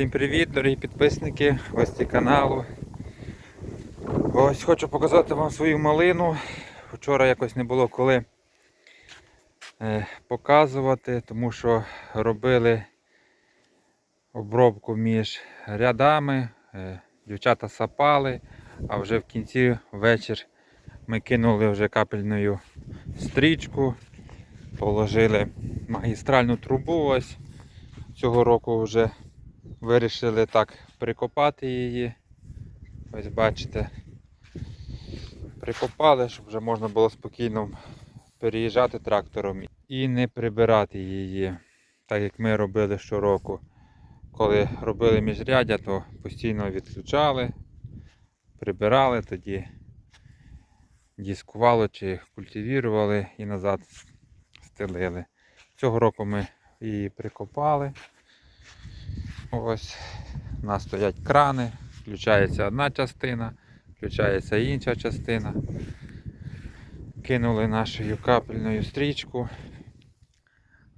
Всім привіт, дорогі підписники, гості каналу. Ось хочу показати вам свою малину. Вчора якось не було коли е, показувати, тому що робили обробку між рядами. е, Дівчата сапали, а вже в кінці вечір ми кинули вже капельною стрічку, положили магістральну трубу. Ось цього року вже вирішили так прикопати її. Ось бачите, прикопали, щоб вже можна було спокійно переїжджати трактором і не прибирати її, так як ми робили щороку. Коли робили міжряддя, то постійно відключали, прибирали, тоді дискували чи культивірували і назад стелили. Цього року ми її прикопали. Ось у нас стоять крани, включається одна частина, включається інша частина. Кинули нашою капельною стрічку.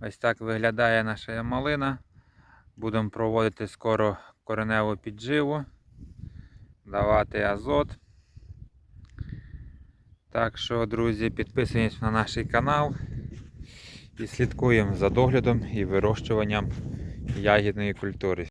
Ось так виглядає наша малина. Будемо проводити скоро кореневу підживу, давати азот. Так що, друзі, підписуємось на наш канал і слідкуємо за доглядом і вирощуванням ягідної культури.